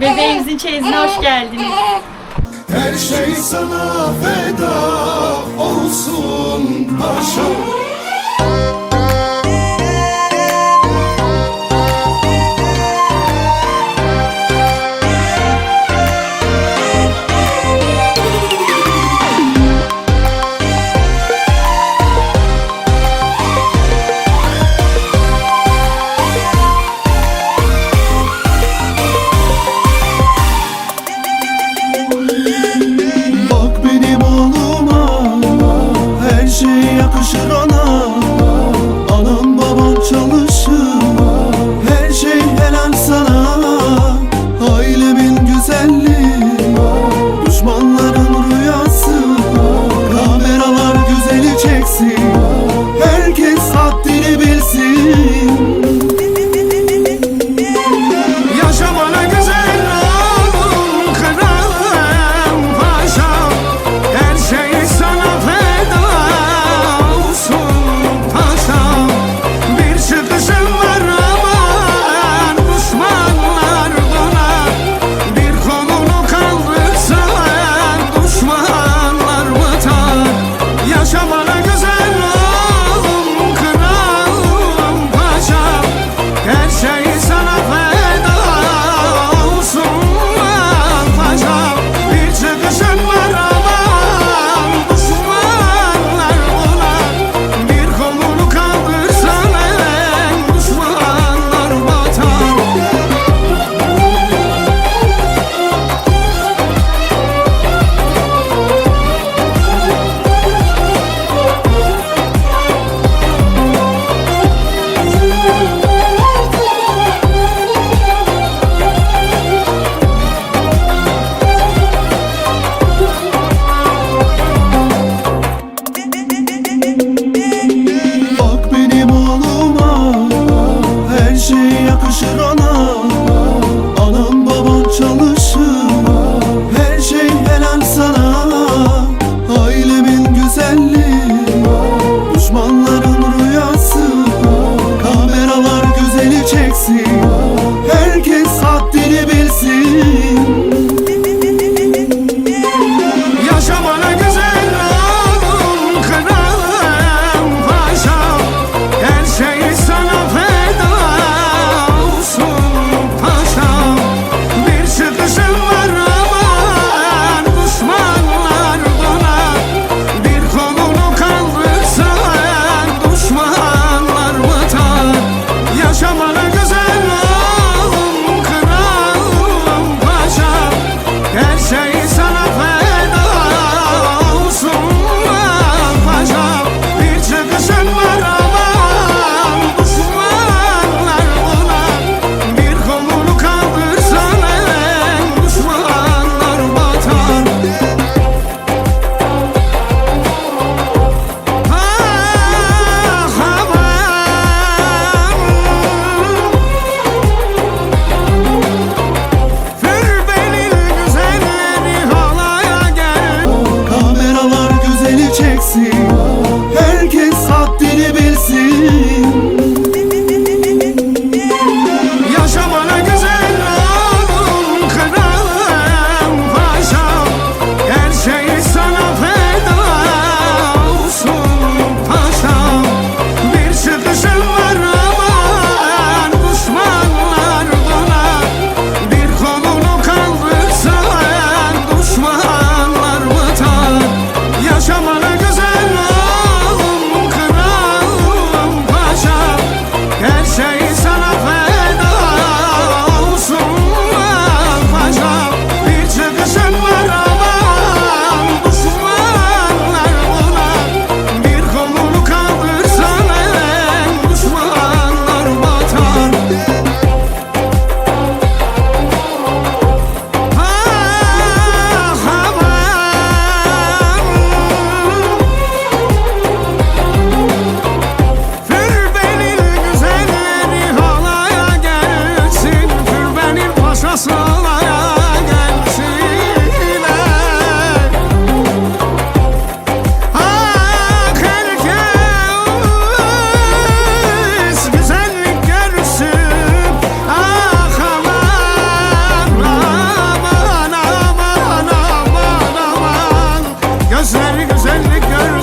Bebeğimizin çeyizine hoş geldiniz. Her şey sana feda olsun paşam así.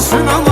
是能。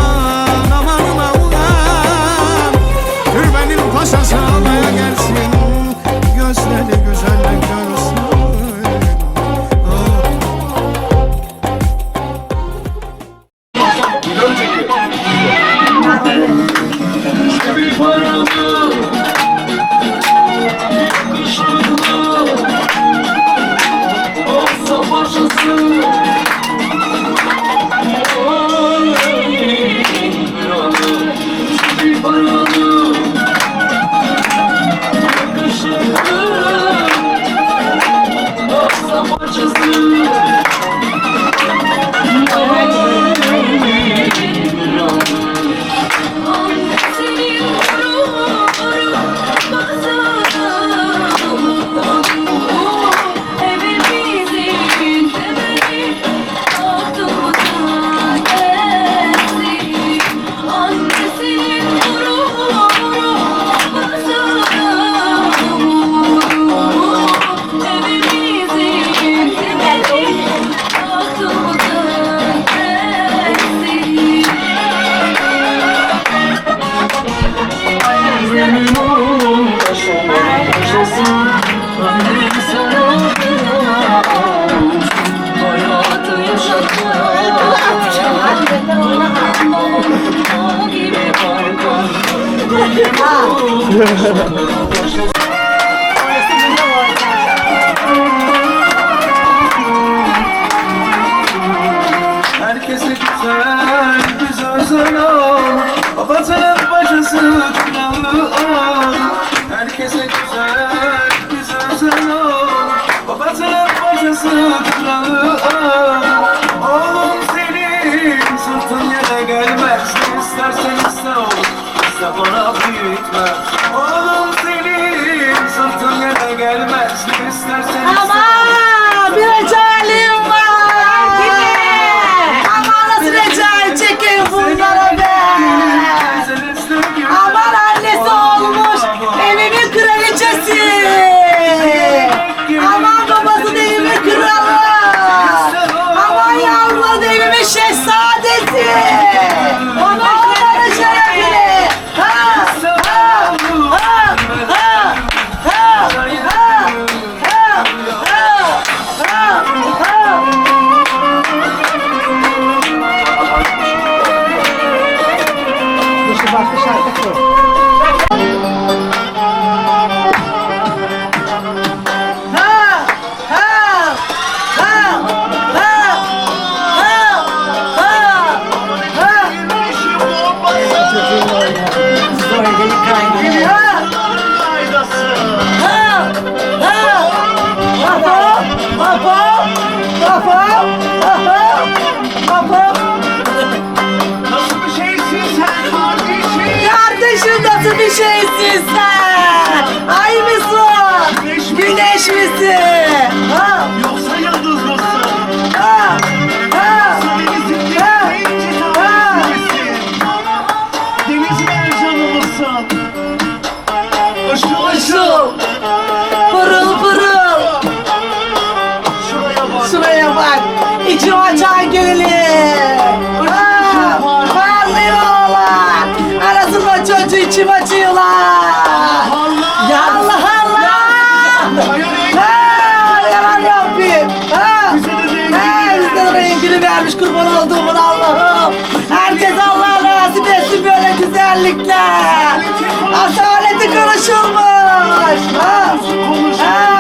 Herkese güzel, güzel sana. Babacanın başısı günahı al. Herkese güzel, güzel sana. Babacanın başısı günahı al. Oğlum senin sırtın yere gelmez. Ne istersen iste oğlum. Kimse bana Hepsi. Ha. Yoksa yıldız yoksa. Ha. Ha. Söylesin ha. Ha. Denizin heyecanı mısın? Işıl ışıl. Pırıl pırıl. Şuraya bak. Şuraya bak. İçim açan gönlü. Ha. Parlıyorlar. Arasında çocuğu içim açıyorlar. Asaletle! Asaleti konuşulmuş! Ha? Ha?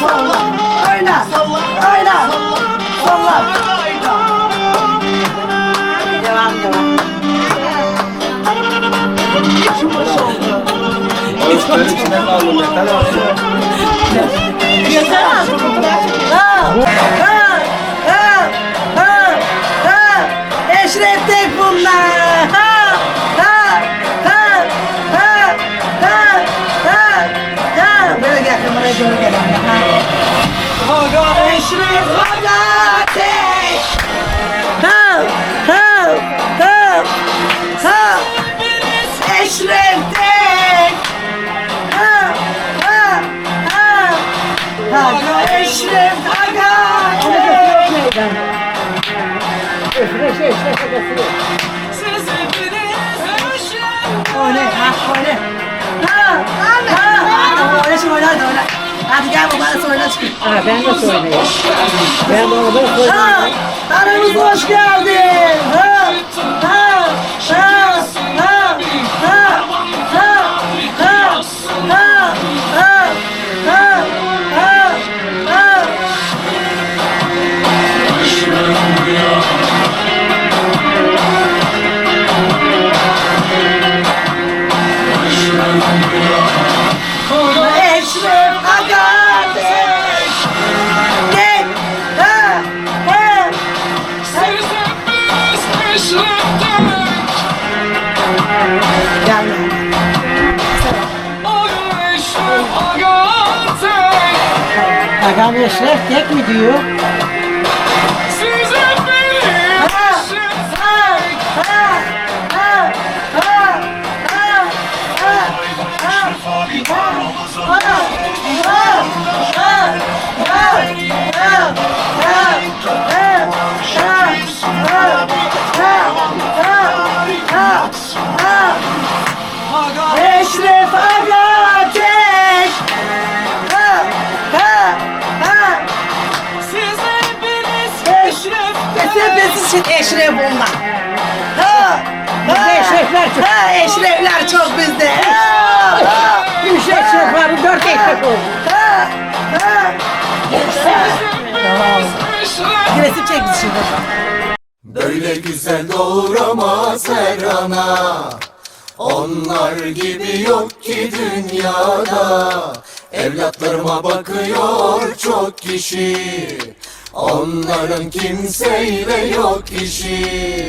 Salla, oyna, salla, oyna, salla. Devam, devam. İçim boş oldu. Ağızları içine kaldı, metal ağzı. Yeter artık, bu kadar çok. Ha, ha, ha, ha, ha. Eşref tek bunlar. Ha, ha, ha, ha, ha, ha, ha. Böyle gel, kameraya doğru gel. Aga eşref Aga ateş Help Help Help Help Eşref tek Help Help Help Aga eşref Aga ateş Hadi gel babanla oyna şimdi. Ha, ben de söyleyeyim. Ben da söyleyeyim. Ha, aramıza hoş geldin. Ha, ha, Gel gel. Agam Eşref tek mi diyor? Eşref bunlar. Ha, Bizde eşrefler çok. Ha, eşrefler çok bizde. Ha, ha. Üç eşref var, dört eşref oldu. Ha, ha. Resim çek bizi şimdi. Böyle güzel doğuramaz her ana Onlar gibi yok ki dünyada Evlatlarıma bakıyor çok kişi Onların kimseyle yok işi